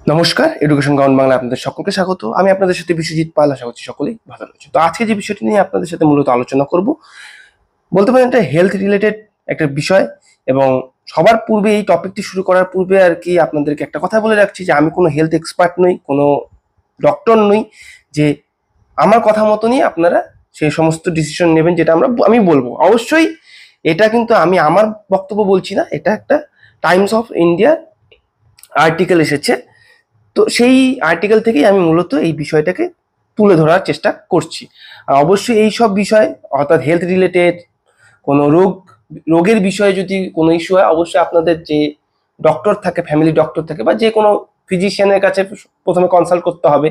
নমস্কার education ground Bangla আপনাদের সকলকে স্বাগত। আমি আপনাদের সাথে বিশ্বজিৎ পাল, আশা করছি সকলেই ভালো রয়েছে তো আজকে যে বিষয়টি নিয়ে আপনাদের সাথে মূলত আলোচনা করব, বলতে পারেন এটা হেলথ রিলেটেড একটা বিষয় এবং সবার পূর্বে এই টপিকটি শুরু করার পূর্বে আর কি আপনাদেরকে একটা কথা বলে রাখছি যে আমি কোনো হেলথ এক্সপার্ট নই, কোনো ডক্টর নই, যে আমার কথা মতনই আপনারা সেই সমস্ত ডিসিশন নেবেন যেটা আমরা আমি বলব। অবশ্যই এটা কিন্তু আমি আমার বক্তব্য বলছি না, এটা একটা টাইমস অফ ইন্ডিয়া আর্টিকেল এসেছে। তো সেই আর্টিকেল থেকেই আমি মূলত এই বিষয়টাকে তুলে ধরার চেষ্টা করছি। আর অবশ্যই এই সব বিষয়, অর্থাৎ হেলথ রিলেটেড কোনো রোগ, রোগের বিষয়ে যদি কোনো ইস্যু হয়, অবশ্যই আপনাদের যে ডক্টর থাকে ফ্যামিলি ডক্টর থাকে বা যে কোনো ফিজিশিয়ানের কাছে প্রথমে কনসাল্ট করতে হবে,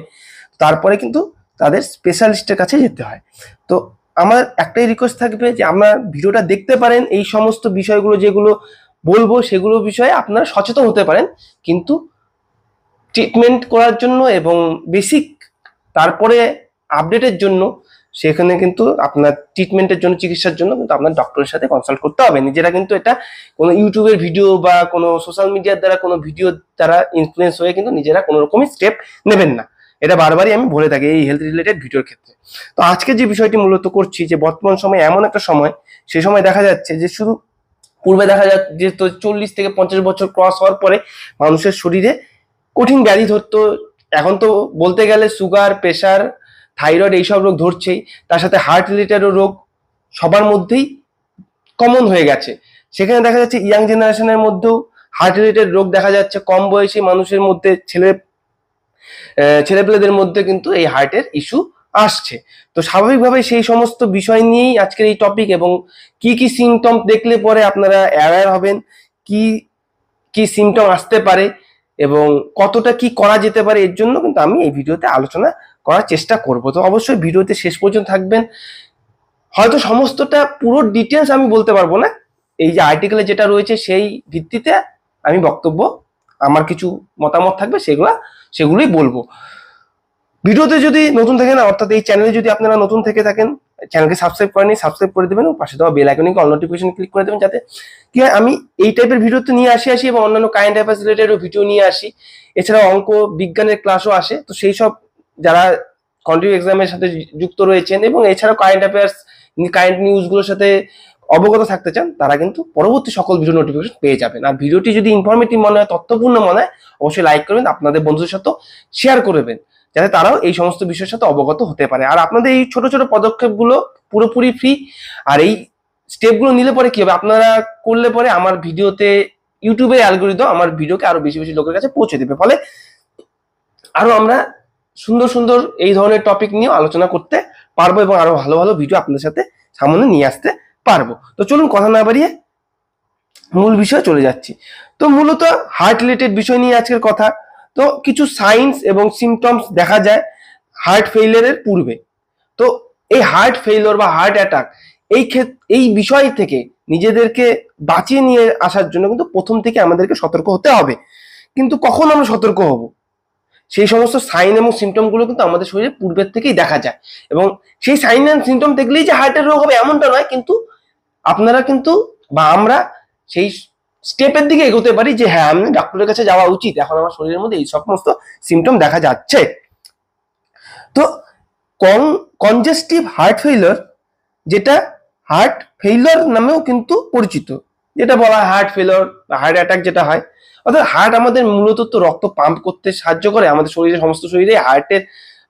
তারপরে কিন্তু তাদের স্পেশালিস্টের কাছে যেতে হয়। তো আমার একটাই রিকোয়েস্ট থাকবে যে আপনার ভিডিওটা দেখতে পারেন, এই সমস্ত বিষয়গুলো যেগুলো বলব সেগুলো বিষয়ে আপনারা সচেতন হতে পারেন, কিন্তু ট্রিটমেন্ট করার জন্য এবং বেসিক তারপরে আপডেটের জন্য সেখানে কিন্তু আপনার ট্রিটমেন্টের জন্য, চিকিৎসার জন্য কিন্তু আপনার ডক্টরের সাথে কনসাল্ট করতে হবে। নিজেরা কিন্তু এটা কোনো ইউটিউবের ভিডিও বা কোনো সোশ্যাল মিডিয়ার দ্বারা, কোনো ভিডিও দ্বারা ইনফ্লুয়েন্স হয়ে কিন্তু নিজেরা কোনো রকমই স্টেপ নেবেন না। এটা বারবারই আমি বলে থাকি এই হেলথ রিলেটেড ভিডিওর ক্ষেত্রে। তো আজকে যে বিষয়টি মূলত করছি যে বর্তমান সময় এমন একটা সময়, সে সময় দেখা যাচ্ছে যে শুধু পূর্বে দেখা যাচ্ছে যে তো চল্লিশ থেকে পঞ্চাশ বছর ক্রস হওয়ার পরে মানুষের শরীরে কঠিন ব্যাধি ধরতো। এখন তো বলতে গেলে সুগার প্রেশার থাইরয়েড এইসব রোগ ধরছেই। তার সাথে হার্ট রিলেটেডও রোগ সবার মধ্যেই কমন হয়ে গেছে। সেখানে দেখা যাচ্ছে ইয়াং জেনারেশনের মধ্যেও হার্ট রিলেটেড রোগ দেখা যাচ্ছে। কম বয়সী মানুষের মধ্যে, ছেলে ছেলেপেলেদের মধ্যে কিন্তু এই হার্টের ইস্যু আসছে। তো স্বাভাবিকভাবে সেই সমস্ত বিষয় নিয়েই আজকের এই টপিক এবং কি কি সিমটম দেখলে পরে আপনারা অ্যাওয়্যার হবেন, কি কি সিমটম আসতে পারে এবং কতটা কি করা যেতে পারে এর জন্য কিন্তু আমি এই ভিডিওতে আলোচনা করার চেষ্টা করব। তো অবশ্যই ভিডিওতে শেষ পর্যন্ত থাকবেন। হয়তো সমস্তটা পুরো ডিটেলস আমি বলতে পারব না। এই যে আর্টিকেলে যেটা রয়েছে সেই ভিত্তিতে আমি বক্তব্য, আমার কিছু মতামত থাকবে সেগুলা, সেগুলোই বলব। ভিডিওতে যদি নতুন থাকেন, অর্থাৎ এই চ্যানেলে যদি আপনারা নতুন থেকে থাকেন চ্যানেলকে সাবস্ক্রাইব করেনি সাবস্ক্রাইব করে দেবেন পাশে দেওয়া বেল আইকনে অল নোটিফিকেশন ক্লিক করে দেবেন যাতে কি হয়, আমি এই টাইপের ভিডিও তো নিয়ে আসি আসি এবং অন্যান্য কারেন্ট অ্যাফেয়ার্স রিলেটেডও ভিডিও নিয়ে আসি। এছাড়াও অঙ্ক, বিজ্ঞানের ক্লাসও আসে, তো সেই সব যারা কন্টিনিউ এক্সামের সাথে যুক্ত রয়েছেন এবং এছাড়াও কারেন্ট অ্যাফেয়ার্স কারেন্ট নিউজগুলোর সাথে অবগত থাকতে চান, তারা কিন্তু পরবর্তী সকল ভিডিও নোটিফিকেশন পেয়ে যাবেন। আর ভিডিওটি যদি ইনফরমেটিভ মনে হয়, তথ্যপূর্ণ মনে হয়, অবশ্যই লাইক করবেন, আপনাদের বন্ধুদের সাথে শেয়ার করবেন যাতে তারাও এই সমস্ত বিষয়ের সাথে অবগত হতে পারে। আর আপনাদের এই ছোট ছোট পদক্ষেপগুলো পুরোপুরি ফ্রি আর এই স্টেপগুলো নিলে পরে কি হবে? আপনারা করলে পরে আমার ভিডিওতে ইউটিউবের অ্যালগোরিদম আমার ভিডিওকে আরও বেশি বেশি লোকের কাছে পৌঁছে দেবে। ফলে আরও আমরা সুন্দর সুন্দর এই ধরনের টপিক নিয়ে আলোচনা করতে পারব এবং আরও ভালো ভালো ভিডিও আপনাদের সাথে সামনে নিয়ে আসতে পারব। তো চলুন কথা না বাড়িয়ে মূল বিষয়ে চলে যাচ্ছি। তো মূলত হার্ট রিলেটেড বিষয় নিয়ে আজকের কথা। তো কিছু সাইন্স এবং সিমটমস দেখা যায় হার্ট ফেইলিয়ারের পূর্বে। তো এই হার্ট ফেইলিওর বা হার্ট অ্যাটাক এই ক্ষেত্রে এই বিষয় থেকে নিজেদেরকে বাঁচিয়ে নিয়ে আসার জন্য কিন্তু প্রথম থেকে আমাদেরকে সতর্ক হতে হবে। কিন্তু কখন আমরা সতর্ক হব? সেই সমস্ত সাইন এবং সিমটমগুলো কিন্তু আমাদের শরীরে পূর্বের থেকেই দেখা যায়। এবং সেই সাইন অ্যান্ড সিমটম দেখলেই যে হার্টের রোগ হবে এমনটা নয়, কিন্তু আপনারা কিন্তু বা আমরা সেই স্টেপের দিকে এগোতে পারি যে হ্যাঁ আমি ডাক্তারের কাছে যাওয়া উচিত। এখন আমার শরীরের মধ্যে এই সমস্ত সিমটম দেখা যাচ্ছে। তো কন কনজেস্টিভ হার্ট ফেইলিওর যেটা হার্ট ফেইলিওর নামেও কিন্তু পরিচিত। যেটা বলা হয় হার্ট ফেইলিওর বা হার্ট অ্যাটাক যেটা হয়। অর্থাৎ হার্ট আমাদের মূলত তো রক্ত পাম্প করতে সাহায্য করে। আমাদের শরীরে, সমস্ত শরীরে হার্টের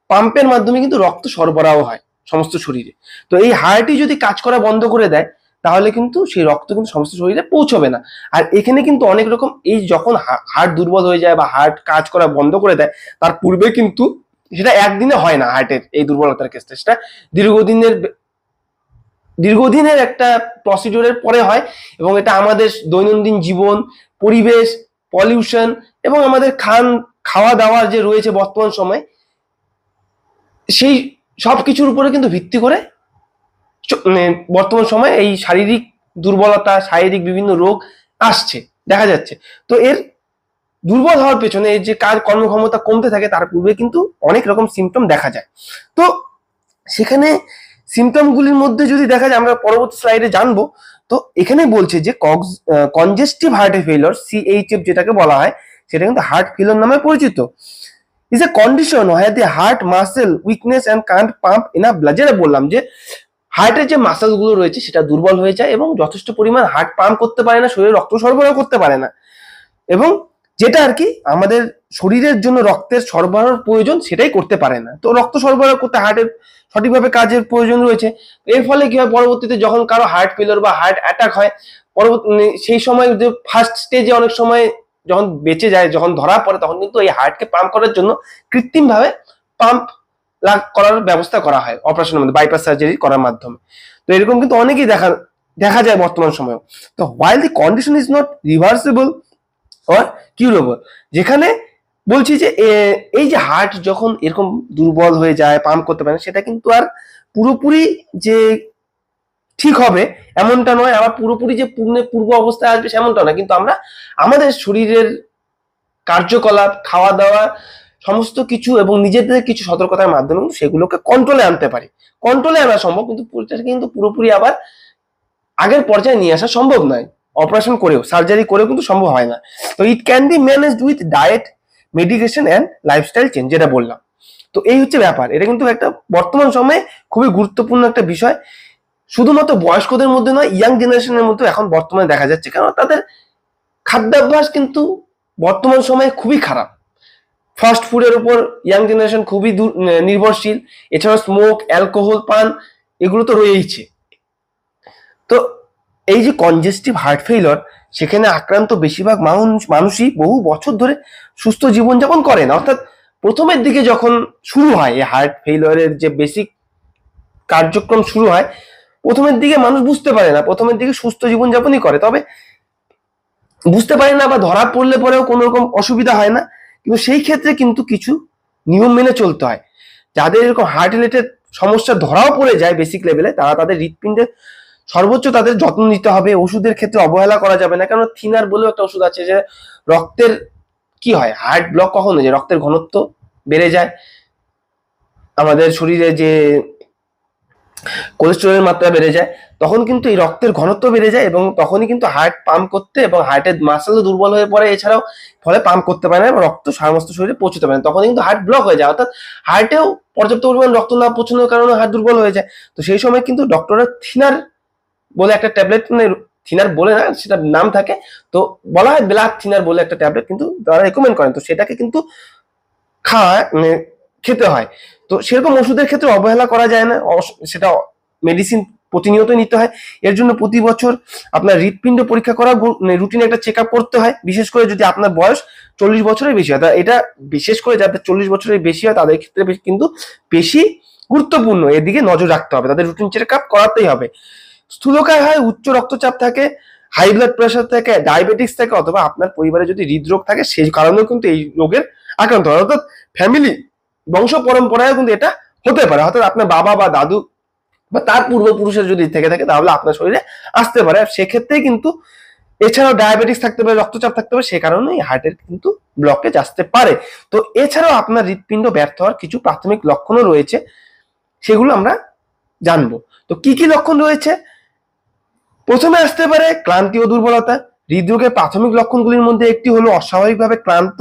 পাম্পের মাধ্যমে কিন্তু রক্ত সরবরাহ হয় সমস্ত শরীরে। তো এই হার্টই যদি কাজ করা বন্ধ করে দেয় তাহলে কিন্তু সেই রক্ত কিন্তু সমস্ত শরীরে পৌঁছবে না। আর এখানে কিন্তু অনেক রকম এই যখন হার্ট দুর্বল হয়ে যায় বা হার্ট কাজ করা বন্ধ করে দেয়, তার পূর্বে কিন্তু সেটা একদিনে হয় না হার্টের এই দুর্বলতার ক্ষেত্রে। সেটা দীর্ঘদিনের দীর্ঘদিনের একটা প্রসিডিওরের পরে হয় এবং এটা আমাদের দৈনন্দিন জীবন, পরিবেশ পলিউশন এবং আমাদের খান খাওয়া দাওয়ার যে রয়েছে বর্তমান সময়, সেই সব কিছুর উপরে কিন্তু ভিত্তি করে বর্তমান সময়ে এই শারীরিক দুর্বলতা, শারীরিক বিভিন্ন রোগ আসছে, দেখা যাচ্ছে। তো এর দুর্বল হওয়ার পেছনে যে কাজ কর্মক্ষমতা কমতে থাকে তার পূর্বে কিন্তু অনেক রকম সিমটম দেখা যায়। তো সেখানে সিমটমগুলির মধ্যে যদি দেখা যায়, আমরা পরবর্তী স্লাইডে জানব, তো এখানে বলছে যে কনজেস্টিভ হার্ট ফেইলর সিএইচএফ যেটাকে বলা হয়, সেটা কিন্তু হার্ট ফেলিওর নামে পরিচিত। ইজ এ কন্ডিশন হয় the heart muscle weakness and can't pump blood যেটা বললাম যে হার্টের যে মাসেলগুলো রয়েছে সেটা দুর্বল হয়ে যায় এবং যথেষ্ট পরিমাণ হার্ট পাম্প করতে পারে না, শরীরে রক্ত সরবরাহ করতে পারে না। এবং যেটা আর কি আমাদের শরীরের জন্য রক্তের সরবরাহ প্রয়োজন সেটাই করতে পারে না। তো রক্ত সরবরাহ করতে হার্টের সঠিকভাবে কাজের প্রয়োজন রয়েছে। এর ফলে কি হয়, পরবর্তীতে যখন কারও হার্ট ফেলিওর বা হার্ট অ্যাটাক হয়, পরবর্তী সেই সময় যে ফার্স্ট স্টেজে অনেক সময় যখন বেঁচে যায়, যখন ধরা পড়ে, তখন কিন্তু এই হার্টকে পাম্প করার জন্য কৃত্রিমভাবে পাম্প করার ব্যবস্থা করা হয় অপারেশনের মধ্যে বাইপাস সার্জারি করার মাধ্যমে। তো এরকম কিন্তু অনেকেই দেখা দেখা যায় বর্তমান সময়ে তো while the condition is not reversible or curable যেখানে বলছি যে এই যে হার্ট যখন এরকম দুর্বল হয়ে যায় পাম্প করতে পারে সেটা কিন্তু আর পুরোপুরি যে ঠিক হবে এমনটা নয়। আবার পুরোপুরি যে পূর্ণ পূর্ব অবস্থায় আসবে সেমনটা নয়। কিন্তু আমরা, আমাদের শরীরের কার্যকলাপ খাওয়া দাওয়া সমস্ত কিছু এবং নিজেদের কিছু সতর্কতার মাধ্যমে সেগুলোকে কন্ট্রোলে আনতে পারি। কন্ট্রোলে আনা সম্ভব, কিন্তু কিন্তু পুরোপুরি আবার আগের পর্যায়ে নিয়ে আসা সম্ভব নয়। অপারেশন করেও সার্জারি করেও কিন্তু সম্ভব হয় না। তো it can be managed with diet medication and lifestyle change যেটা বললাম। তো এই হচ্ছে ব্যাপার। এটা কিন্তু একটা বর্তমান সময়ে খুবই গুরুত্বপূর্ণ একটা বিষয়। শুধুমাত্র বয়স্কদের মধ্যে নয় ইয়াং জেনারেশনের মধ্যে এখন বর্তমানে দেখা যাচ্ছে। কারণ তাদের খাদ্যাভ্যাস কিন্তু বর্তমান সময়ে খুবই খারাপ। ফাস্ট ফুডের উপর ইয়াং জেনারেশন খুবই নির্ভরশীল। এছাড়া স্মোক অ্যালকোহল পান, এগুলো তো রয়েইছে। তো এই যে কনজেস্টিভ হার্ট ফেইলর সেখানে আক্রান্ত বেশিরভাগ মানুষ, মানুষই বহু বছর ধরে সুস্থ জীবনযাপন করেন অর্থাৎ প্রথমের দিকে যখন শুরু হয়, এই হার্ট ফেইলরের যে বেসিক কার্যক্রম শুরু হয়, প্রথমের দিকে মানুষ বুঝতে পারে না, প্রথমের দিকে সুস্থ জীবনযাপনই করে। তবে বুঝতে পারে না বা ধরা পড়লে পরেও কোনো রকম অসুবিধা হয় না। কিন্তু সেই ক্ষেত্রে কিন্তু কিছু নিয়ম মেনে চলতে হয়। যাদের এরকম হার্ট রিলেটেড সমস্যা ধরাও পড়ে যায় বেসিক লেভেলে তারা তাদের হৃৎপিণ্ডে সর্বোচ্চ তাদের যত্ন নিতে হবে। ওষুধের ক্ষেত্রে অবহেলা করা যাবে না। কারণ থিনার বলেও একটা ওষুধ আছে যে রক্তের কি হয়? হার্ট ব্লক কখন হয়ে যায়? রক্তের ঘনত্ব বেড়ে যায়। আমাদের শরীরে যে কোলেস্টেরলের মাত্রা বেড়ে যায়, তখন কিন্তু এই রক্তের ঘনত্ব বেড়ে যায় এবং তখনই কিন্তু হার্ট পাম্প করতে এবং হার্টের মাসেলও দুর্বল হয়ে পড়ে, এছাড়াও ফলে পাম্প করতে পারে না এবং রক্ত সমস্ত শরীরে পৌঁছতে পারে না। তখন কিন্তু হার্ট ব্লক হয়ে যায়, অর্থাৎ হার্টেও পর্যাপ্ত পরিমাণ রক্ত না পৌঁছানোর কারণে হার্ট দুর্বল হয়ে যায়। তো সেই সময় কিন্তু ডক্টররা থিনার বলে একটা ট্যাবলেট মানে থিনার বলে না সেটা নাম থাকে। তো বলা হয় ব্ল্যাক থিনার বলে একটা ট্যাবলেট কিন্তু তারা রেকমেন্ড করেন। তো সেটাকে কিন্তু খাওয়া মানে খেতে হয়। তো সেরকম ওষুধের ক্ষেত্রে অবহেলা করা যায় না। সেটা মেডিসিন প্রতিনিয়ত নিতে হয়। এর জন্য প্রতি বছর আপনার হৃৎপিণ্ড পরীক্ষা করা রুটিনে একটা চেক করতে হয়। বিশেষ করে যদি আপনার বয়স চল্লিশ বছরের বেশি হয় এটা বিশেষ করে যাদের চল্লিশ বছরের বেশি হয়, তাদের ক্ষেত্রে কিন্তু বেশি গুরুত্বপূর্ণ। এদিকে নজর রাখতে হবে। তাদের রুটিন চেক আপ করাতেই হবে। স্থূলকায় হয়, উচ্চ রক্তচাপ থাকে হাই ব্লাড প্রেশার থাকে ডায়াবেটিস থাকে, অথবা আপনার পরিবারে যদি হৃদরোগ থাকে, সেই কারণেও কিন্তু এই রোগের আক্রান্ত হয়। অর্থাৎ ফ্যামিলি বংশ পরম্পরায় কিন্তু এটা হতে পারে। অর্থাৎ আপনার বাবা বা দাদু বা তার পূর্বপুরুষের যদি থেকে থাকে, তাহলে আপনার শরীরে আসতে পারে। সেক্ষেত্রে কিন্তু এছাড়াও ডায়াবেটিস থাকতে পারে, রক্তচাপ থাকতে পারে, সে কারণে হার্টের কিন্তু ব্লকেজ আসতে পারে। তো এছাড়াও আপনার হৃৎপিণ্ড ব্যর্থ হওয়ার কিছু প্রাথমিক লক্ষণও রয়েছে, সেগুলো আমরা জানব। তো কি কি লক্ষণ রয়েছে? প্রথমে আসতে পারে ক্লান্তি ও দুর্বলতা। হৃদরোগের প্রাথমিক লক্ষণগুলির মধ্যে একটি হলো অস্বাভাবিকভাবে ক্লান্ত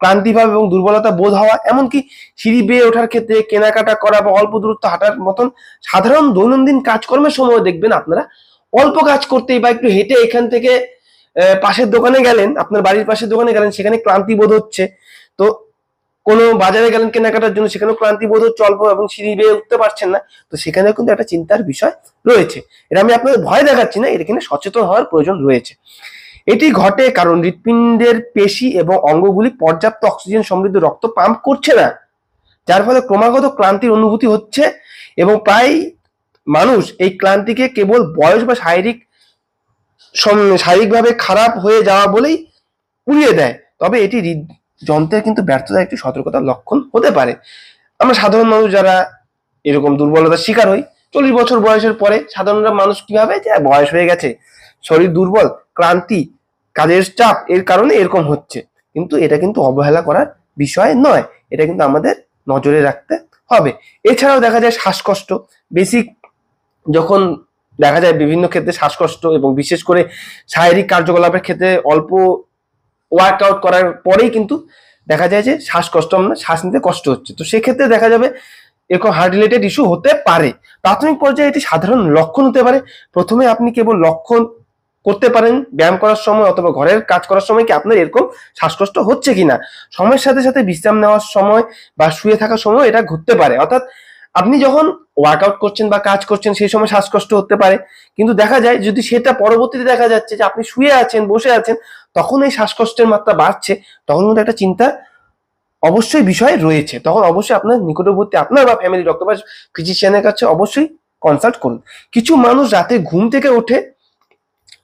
ক্লান্তিভাব এবং দুর্বলতা বোধ হওয়া, এমনকি সিঁড়ি বেয়ে ওঠার ক্ষেত্রে কেনাকাটা করা বা অল্প দূরত্ব হাঁটার মতন সাধারণ দৈনন্দিন কাজকর্মের সময় দেখবেন আপনারা অল্প কাজ করতেই বা একটু হেঁটে এখান থেকে পাশের দোকানে গেলেন, আপনার বাড়ির পাশের দোকানে গেলেন, সেখানে ক্লান্তি বোধ হচ্ছে। তো কোনো বাজারে গেলেন কেনাকাটার জন্য, সেখানেও ক্লান্তি বোধ হচ্ছে অল্প এবং সিঁড়ি বেয়ে উঠতে পারছেন না। তো সেখানেও কিন্তু একটা চিন্তার বিষয় রয়েছে। এটা আমি আপনাদের ভয় দেখাচ্ছি না এখানে সচেতন হওয়ার প্রয়োজন রয়েছে। এটি ঘটে কারণ হৃৎপিণ্ডের পেশি এবং অঙ্গগুলি পর্যাপ্ত অক্সিজেন সমৃদ্ধ রক্ত পাম্প করছে না, যার ফলে ক্রমাগত ক্লান্তির অনুভূতি হচ্ছে এবং প্রায় মানুষ এই ক্লান্তিকে কেবল বয়স বা শারীরিক শারীরিকভাবে খারাপ হয়ে যাওয়া বলেই উড়িয়ে দেয়। তবে এটি যন্ত্রের কিন্তু ব্যর্থতার একটি সতর্কতার লক্ষণ হতে পারে। আমরা সাধারণ মানুষ যারা এরকম দুর্বলতার শিকার হই, চল্লিশ বছর বয়সের পরে সাধারণ মানুষ কি ভাবে যে বয়স হয়ে গেছে শরীর দুর্বল, ক্লান্তি, কাজের চাপ, এর কারণে এরকম হচ্ছে। কিন্তু এটা কিন্তু অবহেলা করার বিষয় নয়। এটা কিন্তু আমাদের নজরে রাখতে হবে। এছাড়াও দেখা যায় শ্বাসকষ্ট। বেসিক যখন দেখা যায় বিভিন্ন ক্ষেত্রে শ্বাসকষ্ট এবং বিশেষ করে শারীরিক কার্যকলাপের ক্ষেত্রে অল্প ওয়ার্কআউট করার পরেই কিন্তু দেখা যায় যে শ্বাসকষ্ট আমরা শ্বাস নিতে কষ্ট হচ্ছে। তো সেক্ষেত্রে দেখা যাবে এরকম হার্ট রিলেটেড ইস্যু হতে পারে। প্রাথমিক পর্যায়ে এটি সাধারণ লক্ষণ হতে পারে। প্রথমে আপনি কেবল লক্ষণ করতে পারেন, ব্যায়াম করার সময় অথবা ঘরের কাজ করার সময় কি আপনার এরকম শ্বাসকষ্ট হচ্ছে কিনা? সময়ের সাথে সাথে বিশ্রাম নেওয়ার সময় বা শুয়ে থাকার সময় এটা ঘটতে পারে। অর্থাৎ আপনি যখন ওয়ার্কআউট করছেন বা কাজ করছেন, সেই সময় শ্বাসকষ্ট হতে পারে। কিন্তু দেখা যায়, যদি সেটা পরবর্তীতে দেখা যাচ্ছে যে আপনি শুয়ে আছেন, বসে আছেন, তখন এই শ্বাসকষ্টের মাত্রা বাড়ছে, তখন কিন্তু একটা চিন্তা অবশ্যই বিষয় রয়েছে। তখন অবশ্যই আপনার নিকটবর্তী আপনার বা ফ্যামিলি ডক্টর বা ফিজিশিয়ানের কাছে অবশ্যই কনসাল্ট করুন। কিছু মানুষ রাতে ঘুম থেকে ওঠে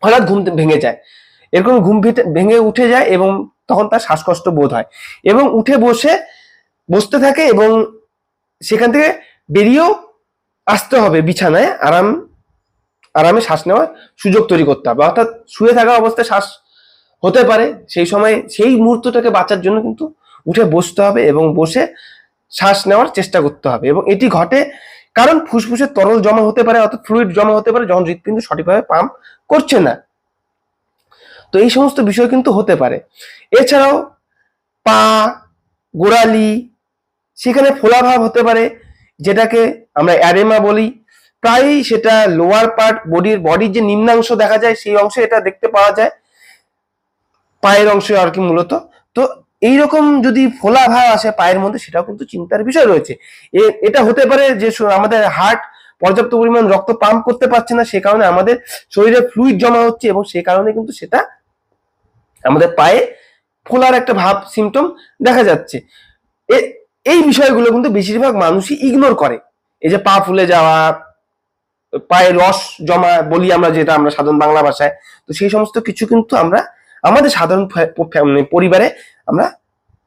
হঠাৎ ঘুম ভেঙে যায়। এরকম ঘুম ভেঙে উঠে যায় এবং তখন তার শ্বাসকষ্ট বোধ হয়। এবং উঠে বসে, বসতে থাকে এবং সেখান থেকে বেরিয়েও আসতে হবে বিছানায় আরাম, আরামে শ্বাস নেওয়ার সুযোগ তৈরি করতে হবে। অর্থাৎ শুয়ে থাকা অবস্থায় শ্বাস হতে পারে। সেই সময় সেই মুহূর্তটাকে বাঁচার জন্য কিন্তু উঠে বসতে হবে এবং বসে শ্বাস নেওয়ার চেষ্টা করতে হবে। এবং এটি ঘটে কারণ ফুসফুসে তরল জমা হতে পারে, অর্থাৎ ফ্লুইড জমা হতে পারে যখন হৃৎপিণ্ড সঠিকভাবে পাম্প করছে না। তো এই সমস্ত বিষয় কিন্তু হতে পারে। এছাড়াও পা, গোড়ালি, সেখানে ফোলাভাব হতে পারে, যেটাকে আমরা অ্যারেমা বলি। প্রায়ই সেটা লোয়ার পার্ট বডির বডির যে নিম্নাংশ দেখা যায়, সেই অংশে এটা দেখতে পাওয়া যায়। পায়ের অংশে আর কি মূলত। তো এইরকম যদি ফোলা ভাব আসে পায়ের মধ্যে, সেটাও কিন্তু চিন্তার বিষয় রয়েছে। এটা হতে পারে যে আমাদের হার্ট পর্যাপ্ত পরিমাণ রক্ত পাম্প করতে পারছে না, সে কারণে আমাদের শরীরে ফ্লুইড জমা হচ্ছে এবং সে কারণে কিন্তু সেটা আমাদের পায়ে ফোলার একটা ভাব সিমটম দেখা যাচ্ছে। এই বিষয়গুলো কিন্তু বেশিরভাগ মানুষই ইগনোর করে। এই যে পা ফুলে যাওয়া, পায়ে রস জমা বলি আমরা যেটা আমরা সাধারণ বাংলা ভাষায়, তো সেই সমস্ত কিছু কিন্তু আমরা আমাদের সাধারণ মানে পরিবারে আমরা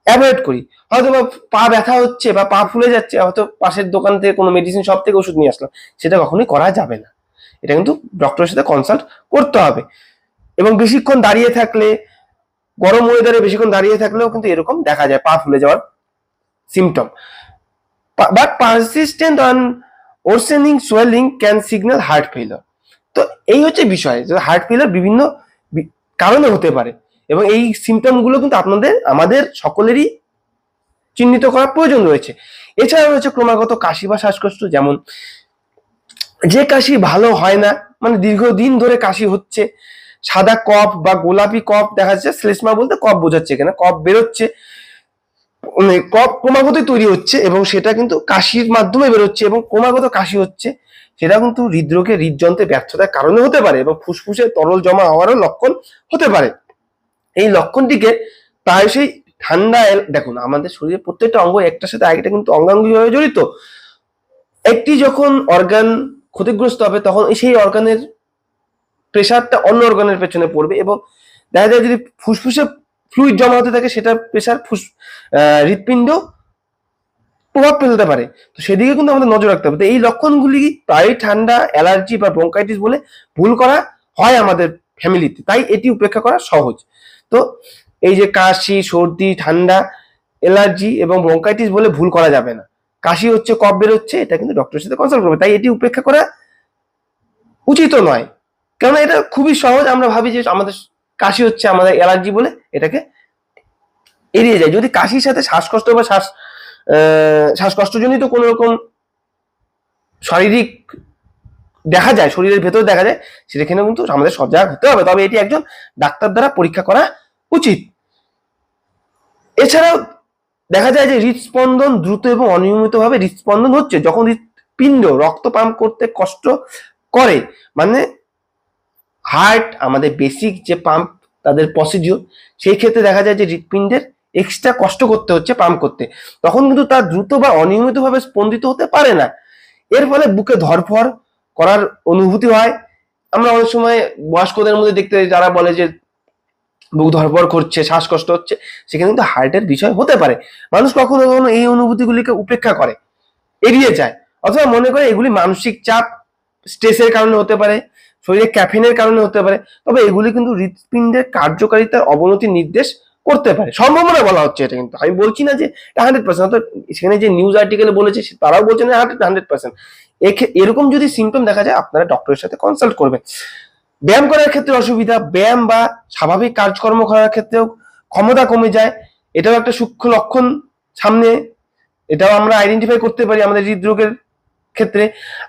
অ্যাভয়েড করি। হয়তো বা পা ব্যথা হচ্ছে বা পা ফুলে যাচ্ছে, হয়তো পাশের দোকান থেকে কোনো মেডিসিন শপ থেকে ওষুধ নিয়ে আসলাম, সেটা কখনোই করা যাবে না। এটা কিন্তু ডক্টরের সাথে কনসাল্ট করতে হবে। এবং বেশিক্ষণ দাঁড়িয়ে থাকলে, গরম ওয়েদারে বেশিক্ষণ দাঁড়িয়ে থাকলেও কিন্তু এরকম দেখা যায়, পা ফুলে যাওয়ার symptom but persistent on worsening swelling can signal heart failure তো এই হচ্ছে বিষয়, যে হার্ট ফেলার বিভিন্ন কারণে হতে পারে। এবং এই সিমটমগুলো কিন্তু আপনাদের, আমাদের সকলেরই চিহ্নিত করার প্রয়োজন রয়েছে। এছাড়া রয়েছে ক্রমাগত কাশি বা শ্বাসকষ্ট, যেমন যে কাশি ভালো হয় না মানে দীর্ঘদিন ধরে কাশি হচ্ছে, সাদা কফ বা গোলাপি কফ দেখা যাচ্ছে, শ্লেষ্মা বলতে কফ বোঝাচ্ছে এখানে, কফ বেরোচ্ছে মানে কফ ক্রমাগতই তৈরি হচ্ছে এবং সেটা কিন্তু কাশির মাধ্যমে বেরোচ্ছে এবং ক্রমাগত কাশি হচ্ছে, সেটা কিন্তু হৃদরোগে হৃদযন্ত্রের ব্যর্থতার কারণে হতে পারে এবং ফুসফুসে তরল জমা হওয়ারও লক্ষণ হতে পারে। এই লক্ষণটিকে প্রায়শই ঠান্ডা দেখুন, আমাদের শরীরের প্রত্যেকটা অঙ্গ একটার সাথে আরেকটা কিন্তু অঙ্গাঙ্গিভাবে জড়িত। একটি যখন অর্গান ক্ষতিগ্রস্ত হবে, তখন সেই অর্গানের প্রেশারটা অন্য অর্গানের পেছনে পড়বে এবং দেখা যায় যদি ফুসফুসে ফ্লুইড জমা হতে থাকে, সেটা প্রেশার ফুস হৃৎপিণ্ড প্রভাব ফেলতে পারে। তো সেদিকে কিন্তু আমাদের নজর রাখতে হবে। তো এই লক্ষণগুলি প্রায় ঠান্ডা, অ্যালার্জি বা ব্রঙ্কাইটিস বলে ভুল করা হয় আমাদের ফ্যামিলিতে তাই এটি উপেক্ষা করা সহজ। তো এই যে কাশি, সর্দি, ঠান্ডা, অ্যালার্জি এবং ব্রঙ্কাইটিস বলে ভুল করা যাবে না। কাশি হচ্ছে, কফ বেরোচ্ছে এটা কিন্তু ডক্টরের সাথে কনসাল্ট করবে। তাই এটি উপেক্ষা করা উচিত নয়। কারণ এটা খুবই সহজ, আমরা ভাবি যে আমাদের কাশি হচ্ছে, আমাদের অ্যালার্জি বলে এটাকে এড়িয়ে যায়। যদি কাশির সাথে শ্বাসকষ্ট বা শ্বাস শ্বাসকষ্টজনিত কোনো রকম শারীরিক দেখা যায়, শরীরের ভেতর দেখা যায় সেখানে কিন্তু আমাদের সব সজাগ হতে হবে। তবে এটি একজন ডাক্তার দ্বারা পরীক্ষা করা উচিত। এছাড়াও দেখা যায় যে হৃদস্পন্দন দ্রুত এবং অনিয়মিতভাবে হৃদস্পন্দন হচ্ছে, যখন হৃৎপিণ্ড রক্ত পাম্প করতে কষ্ট করে। মানে হার্ট আমাদের বেসিক যে পাম্প তাদের প্রসিডিওর সেই ক্ষেত্রে দেখা যায় যে হৃৎপিণ্ডের এক্সট্রা কষ্ট করতে হচ্ছে পাম্প করতে। তখন কিন্তু তার দ্রুত বা অনিয়মিতভাবে স্পন্দিত হতে পারে না। এর ফলে বুকে ধরফর করার অনুভূতি হয়। আমরা অনেক সময় বয়স্কদের মধ্যে দেখতে যারা বলে যে বুক ধরফর করছে, শ্বাসকষ্ট হচ্ছে, সেখানে কিন্তু হার্টের বিষয় হতে পারে। মানুষ কখনো কখনো এই অনুভূতিগুলিকে উপেক্ষা করে, এড়িয়ে যায়। অথবা মনে করে এগুলি মানসিক চাপ স্ট্রেসের কারণে হতে পারে, শরীরে ক্যাফিনের কারণে হতে পারে, তবে এগুলি কিন্তু হৃৎপিণ্ডের কার্যকারিতার অবনতি নির্দেশ করতে পারে। সম্ভাবনা বলা হচ্ছে এটা কিন্তু। আমি বলছি না যে হান্ড্রেড পার্সেন্ট সেখানে যে নিউজ আর্টিকেলে বলেছে তারাও বলছে না হান্ড্রেড হান্ড্রেড পার্সেন্ট এরকম যদি সিমটম দেখা যায়, আপনারা ডক্টরের সাথে কনসাল্ট করবেন। ব্যায়াম করার ক্ষেত্রে অসুবিধা, ব্যায়াম বা স্বাভাবিক কাজকর্ম করার ক্ষেত্রেও ক্ষমতা কমে যায়। এটাও একটা সূক্ষ্ম লক্ষণ সামনে। এটাও আমরা আইডেন্টিফাই করতে পারি আমাদের হৃদরোগের ক্ষেত্রে।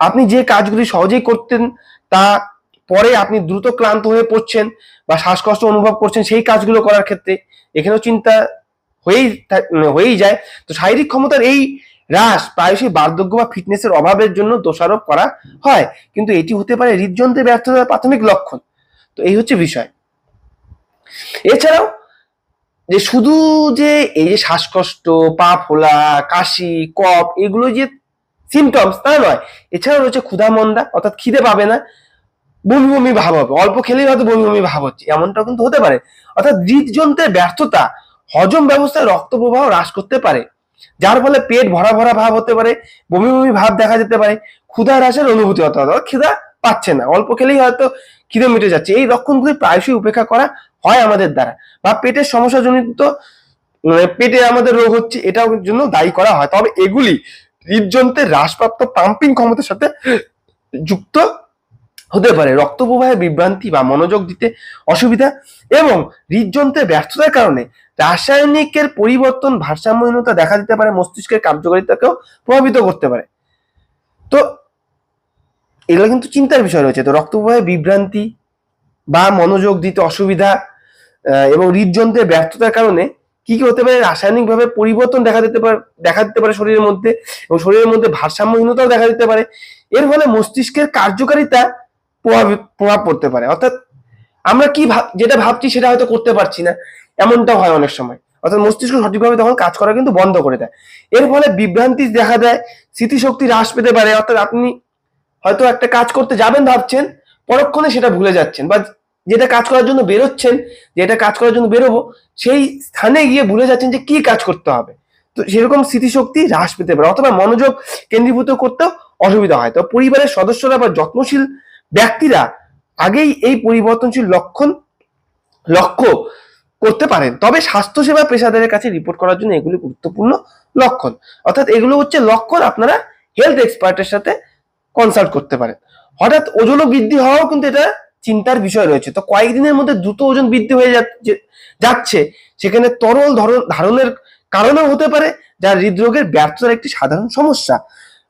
আপনি যে কাজগুলি সহজেই করতেন, তা পরে আপনি দ্রুত ক্লান্ত হয়ে পড়ছেন বা শ্বাসকষ্ট অনুভব করছেন, সেই কাজগুলো করার ক্ষেত্রে এখানেও চিন্তা হয়েই হয়েই যায়। তো শারীরিক ক্ষমতার এই হ্রাস, প্রায়শই বার্ধক্য বা ফিটনেসের অভাবের জন্য দোষারোপ করা হয়। কিন্তু এটি হতে পারে হৃদযন্ত্রের ব্যর্থতার প্রাথমিক লক্ষণ। তো এই হচ্ছে বিষয়। এছাড়াও যে শুধু যে এই যে শ্বাসকষ্ট, পা ফোলা, কাশি, কফ, এগুলো যে সিমটমস তা নয়। এছাড়াও রয়েছে ক্ষুধা, মন্দা, অর্থাৎ খিদে পাবে না বমি বমি ভাব হবে। অল্প খেলেই হয়তো বমি বমি ভাব হচ্ছে, এমনটাও কিন্তু হতে পারে। অর্থাৎ হৃদযন্ত্রের ব্যর্থতা হজম ব্যবস্থায় রক্ত প্রবাহ হ্রাস করতে পারে। যার ফলে পেট ভরা ভরা ভাব হতে পারে, বমি বমি ভাব দেখা যেতে পারে, ক্ষুধা হ্রাসের অনুভূতি হতে হবে খিদা পাচ্ছে না। অল্প খেলেই হয়তো খিদে মিটে যাচ্ছে। এই লক্ষণগুলি প্রায়শই উপেক্ষা করা হয় আমাদের দ্বারা। বা পেটের সমস্যাজনিত মানে পেটে আমাদের রোগ হচ্ছে এটাও জন্য দায়ী করা হয়। তবে এগুলি হৃদযন্ত্রের হ্রাসপ্রাপ্ত পাম্পিং ক্ষমতার সাথে যুক্ত হতে পারে। রক্ত প্রবাহে বিভ্রান্তি বা মনোযোগ দিতে অসুবিধা এবং হৃদযন্ত্রের ব্যর্থতার কারণে রাসায়নিকের পরিবর্তন ভারসাম্যহীনতা দেখা দিতে পারে, মস্তিষ্কের কার্যকারিতাকেও প্রভাবিত করতে পারে। তো এগুলো কিন্তু চিন্তার বিষয় রয়েছে। তো রক্ত প্রবাহে বিভ্রান্তি বা মনোযোগ দিতে অসুবিধা এবং হৃদযন্ত্রের ব্যর্থতার কারণে কি কি হতে পারে? রাসায়নিকভাবে পরিবর্তন দেখা দিতে পারে, দেখা দিতে পারে শরীরের মধ্যে এবং শরীরের মধ্যে ভারসাম্যহীনতাও দেখা দিতে পারে। এর ফলে মস্তিষ্কের কার্যকারিতা প্রভাব প্রভাব পড়তে পারে। অর্থাৎ আমরা কি যেটা ভাবছি সেটা হয়তো করতে পারছি না। এমনটাও হয় অনেক সময়। অর্থাৎ মস্তিষ্ক সঠিকভাবে তখন কাজ করা কিন্তু বন্ধ করে দেয়। এর ফলে বিভ্রান্তি দেখা দেয়, স্মৃতিশক্তি হ্রাস পেতে পারে। অর্থাৎ আপনি হয়তো একটা কাজ করতে যাবেন ভাবছেন, পরক্ষণে সেটা ভুলে যাচ্ছেন বা যেটা কাজ করার জন্য বেরোচ্ছেন, যেটা কাজ করার জন্য বেরোবো, সেই স্থানে গিয়ে ভুলে যাচ্ছেন যে কি কাজ করতে হবে। তো সেরকম স্মৃতিশক্তি হ্রাস পেতে পারে। অথবা মনোযোগ কেন্দ্রীভূত করতেও অসুবিধা হয়। তো পরিবারের সদস্যরা বা যত্নশীল ব্যক্তিরা আগেই এই পরিবর্তনশীল লক্ষণ লক্ষ্য করতে পারেন। তবে স্বাস্থ্যসেবা পেশাদারের কাছে রিপোর্ট করার জন্য এগুলি গুরুত্বপূর্ণ লক্ষণ। অর্থাৎ এগুলো হচ্ছে লক্ষণ আপনারা হেলথ এক্সপার্টের সাথে কনসাল্ট করতে পারেন। হঠাৎ ওজনও বৃদ্ধি হওয়াও কিন্তু এটা চিন্তার বিষয় রয়েছে। তো কয়েকদিনের মধ্যে দ্রুত ওজন বৃদ্ধি হয়ে যাচ্ছে- সেখানে তরল ধরন ধারণের কারণেও হতে পারে, যা হৃদরোগের ব্যর্থতার একটি সাধারণ সমস্যা।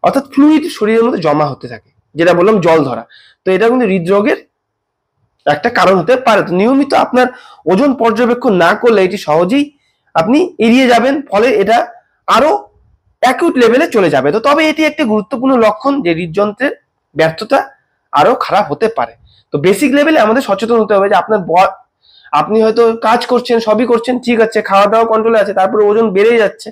অর্থাৎ ফ্লুইড শরীরের মধ্যে জমা হতে থাকে, যেটা বললাম জল ধরা। তো এটা কিন্তু হৃদরোগের একটা কারণ হতে পারে। তো নিয়মিত আপনার ওজন পর্যবেক্ষণ না করলে এটি সহজেই আপনি এড়িয়ে যাবেন, ফলে এটা আরও অ্যাকিউট লেভেলে চলে যাবে। তো তবে এটি একটি গুরুত্বপূর্ণ লক্ষণ যে হৃদযন্ত্রের ব্যর্থতা আরও খারাপ হতে পারে। তো বেসিক লেভেলে আমাদের সচেতন হতে হবে যে আপনার আপনি হয়তো কাজ করছেন, সবই করছেন, ঠিক আছে খাওয়া দাওয়া কন্ট্রোলে আছে, তারপরে ওজন বেড়ে যাচ্ছে।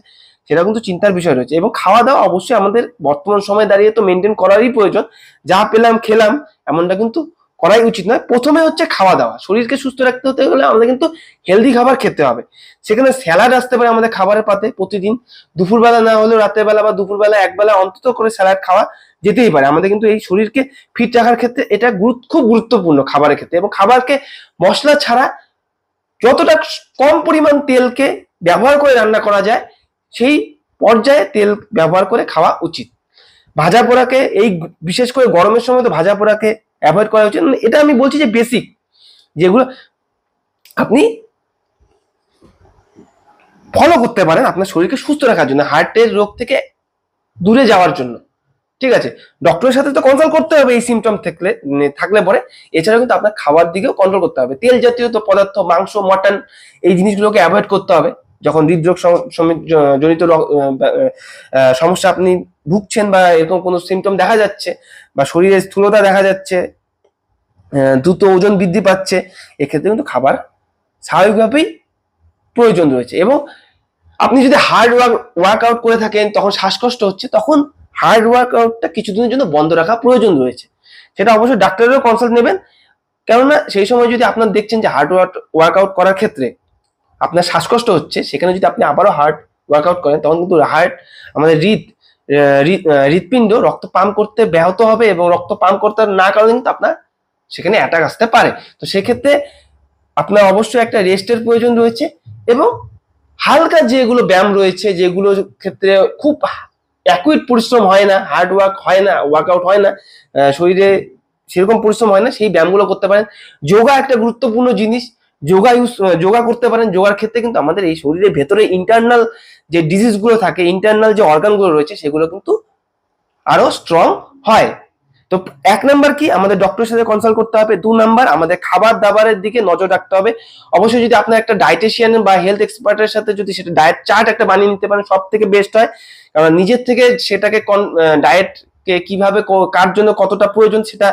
সেটা কিন্তু চিন্তার বিষয় রয়েছে। এবং খাওয়া দাওয়া অবশ্যই আমাদের বর্তমান সময়ে দাঁড়িয়ে তো মেনটেন করারই প্রয়োজন। যা পেলাম, খেলাম, এমনটা কিন্তু করাই উচিত নয়। প্রথমে হচ্ছে খাওয়া দাওয়া শরীরকে সুস্থ রাখতে হতে গেলে আমাদের কিন্তু হেলদি খাবার খেতে হবে। সেখানে স্যালাড আসতে পারে আমাদের খাবারের পাতে প্রতিদিন। দুপুরবেলা না হলেও রাতের বেলা বা দুপুরবেলা একবেলা অন্তত করে স্যালাড খাওয়া যেতেই পারে। আমাদের কিন্তু এই শরীরকে ফিট রাখার ক্ষেত্রে এটা খুব গুরুত্বপূর্ণ খাবারের ক্ষেত্রে। এবং খাবারকে মশলা ছাড়া যতটা কম পরিমাণ তেলকে ব্যবহার করে রান্না করা যায় সেই পর্যায়ে তেল ব্যবহার করে খাওয়া উচিত। ভাজা পোড়াকে এই বিশেষ করে গরমের সময় তো ভাজা পোড়াকে অ্যাভয়েড করা উচিত। মানে এটা আমি বলছি যে বেসিক যেগুলো আপনি ফলো করতে পারেন আপনার শরীরকে সুস্থ রাখার জন্য হার্টের রোগ থেকে দূরে যাওয়ার জন্য। ঠিক আছে? ডক্টরের সাথে তো কন্ট্রোল করতে হবে এই সিমটম থাকলে থাকলে পরে। এছাড়াও কিন্তু আপনার খাওয়ার দিকেও কন্ট্রোল করতে হবে। তেল জাতীয় তো পদার্থ, মাংস মটন এই জিনিসগুলোকে অ্যাভয়েড করতে হবে। যখন হৃদরোগ জনিত সমস্যা আপনি ভুগছেন বা এরকম কোনো সিমটম দেখা যাচ্ছে বা শরীরে স্থূলতা দেখা যাচ্ছে দ্রুত ওজন বৃদ্ধি পাচ্ছে, এক্ষেত্রে কিন্তু খাবার স্বাভাবিকভাবেই প্রয়োজন রয়েছে এবং আপনি যদি হার্ড ওয়ার্ক ওয়ার্কআউট করে থাকেন, তখন শ্বাসকষ্ট হচ্ছে, তখন হার্ড ওয়ার্কআউটটা কিছুদিনের জন্য বন্ধ রাখা প্রয়োজন রয়েছে। সেটা অবশ্যই ডাক্তারেরও কনসাল্ট নেবেন। কেননা সেই সময় যদি আপনার দেখছেন যে হার্ড ওয়ার্ক ওয়ার্কআউট করার ক্ষেত্রে আপনার শ্বাসকষ্ট হচ্ছে, সেখানে যদি আপনি আবারও হার্ড ওয়ার্কআউট করেন, তখন কিন্তু হার্ট আমাদের হৃদ হৃৎপিণ্ড রক্ত পাম্প করতে ব্যাহত হবে এবং রক্ত পাম্প করতে না কারণে কিন্তু আপনার সেখানে অ্যাটাক আসতে পারে। তো সেক্ষেত্রে আপনার অবশ্যই একটা রেস্টের প্রয়োজন রয়েছে এবং হালকা যেগুলো ব্যায়াম রয়েছে, যেগুলো ক্ষেত্রে খুব অ্যাকুইট পরিশ্রম হয় না হার্ড ওয়ার্ক হয় না ওয়ার্কআউট হয় না শরীরে সেরকম পরিশ্রম হয় না, সেই ব্যায়ামগুলো করতে পারেন। যোগা একটা গুরুত্বপূর্ণ জিনিস। যোগা ইউজ যোগা করতে পারেন, যোগার ক্ষেত্রে কিন্তু আমাদের এই শরীরের ভেতরে ইন্টারনাল যে ডিজিজগুলো থাকে ইন্টারনাল যে অর্গানগুলো রয়েছে, সেগুলো কিন্তু আরও স্ট্রং হয়। তো এক নাম্বার কি? আমাদের ডক্টরের সাথে কনসাল্ট করতে হবে। দু নাম্বার আমাদের খাবার দাবারের দিকে নজর রাখতে হবে। অবশ্যই যদি আপনার একটা ডায়েটিশিয়ান বা হেলথ এক্সপার্টের সাথে যদি সেটা ডায়েট চার্ট একটা বানিয়ে নিতে পারেন সব থেকে বেস্ট হয়। কারণ নিজের থেকে সেটাকে ডায়েট কীভাবে কার জন্য কতটা প্রয়োজন সেটা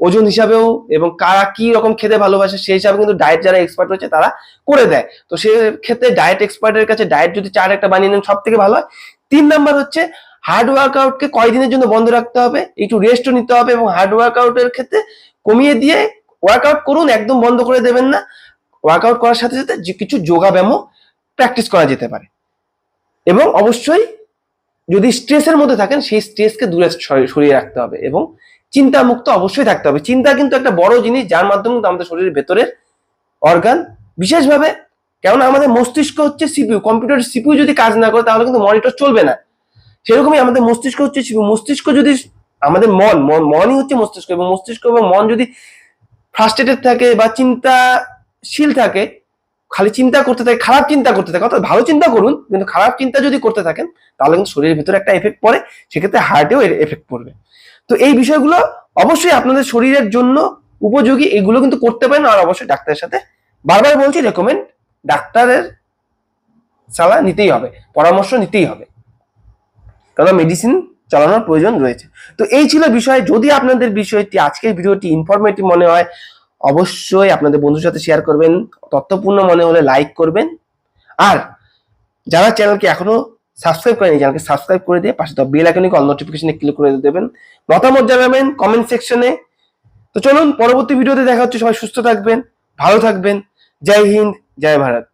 ওজন হিসাবেও এবং কারা কি রকম খেতে ভালোবাসে সেই হিসাবে কিন্তু ডায়েট যারা এক্সপার্ট রয়েছে তারা করে দেয়। তো সে ক্ষেত্রে ডায়েট এক্সপার্টের কাছে ডায়েট যদি চার একটা বানিয়ে নেন সব থেকে ভালো হয়। তিন নাম্বার হচ্ছে হার্ড ওয়ার্কআউটকে কয়দিনের জন্য বন্ধ রাখতে হবে? একটু রেস্টও নিতে হবে এবং হার্ড ওয়ার্কআউটের ক্ষেত্রে কমিয়ে দিয়ে ওয়ার্কআউট করুন, একদম বন্ধ করে দেবেন না। ওয়ার্কআউট করার সাথে সাথে কিছু যোগা ব্যায়ামও প্র্যাকটিস করা যেতে পারে। এবং অবশ্যই যদি স্ট্রেসের মধ্যে থাকেন, সেই স্ট্রেসকে দূরে সরিয়ে রাখতে হবে এবং চিন্তা মুক্ত অবশ্যই থাকতে হবে। চিন্তা কিন্তু একটা বড় জিনিস যার মাধ্যমে কিন্তু আমাদের শরীরের ভেতরের অর্গান বিশেষভাবে কেননা আমাদের মস্তিষ্ক হচ্ছে সিপিউ কম্পিউটার সিপিউ যদি কাজ না করে তাহলে কিন্তু মনিটর চলবে না। সেরকমই আমাদের মস্তিষ্ক হচ্ছে সিপিউ মস্তিষ্ক যদি আমাদের মন মন, মনই হচ্ছে মস্তিষ্ক এবং মস্তিষ্ক এবং মন যদি ফ্রাস্ট্রেটেড থাকে বা চিন্তাশীল থাকে খালি চিন্তা করতে থাকে, খারাপ চিন্তা করতে থাকে। অর্থাৎ ভালো চিন্তা করুন, কিন্তু খারাপ চিন্তা যদি করতে থাকেন, তাহলে কিন্তু শরীরের ভিতরে একটা এফেক্ট পড়ে, সেক্ষেত্রে হার্টেও এর এফেক্ট পড়বে। তো এই বিষয়গুলো অবশ্যই আপনাদের শরীরের জন্য উপযোগী, এগুলো কিন্তু করতে পারেন, আর অবশ্যই ডাক্তারের সাথে বারবার বলছি রেকমেন্ড ডাক্তারের সালা নিতেই হবে, পরামর্শ নিতেই হবে। কারণ মেডিসিন চালানোর প্রয়োজন রয়েছে। তো এই ছিল বিষয়। যদি আপনাদের বিষয়টি, আজকের ভিডিওটি ইনফরমেটিভ মনে হয় অবশ্যই আপনাদের বন্ধুর সাথে শেয়ার করবেন, তথ্যপূর্ণ মনে হলে লাইক করবেন। আর যারা চ্যানেলকে এখনও সাবস্ক্রাইব করেনি চ্যানেলকে সাবস্ক্রাইব করে দিয়ে পাশে বেল আইকনে অল নোটিফিকেশনে ক্লিক করে দেবেন। মতামত জানাবেন কমেন্ট সেকশনে তো চলুন, পরবর্তী ভিডিওতে দেখা হচ্ছে। সবাই সুস্থ থাকবেন, ভালো থাকবেন। জয় হিন্দ, জয় ভারত।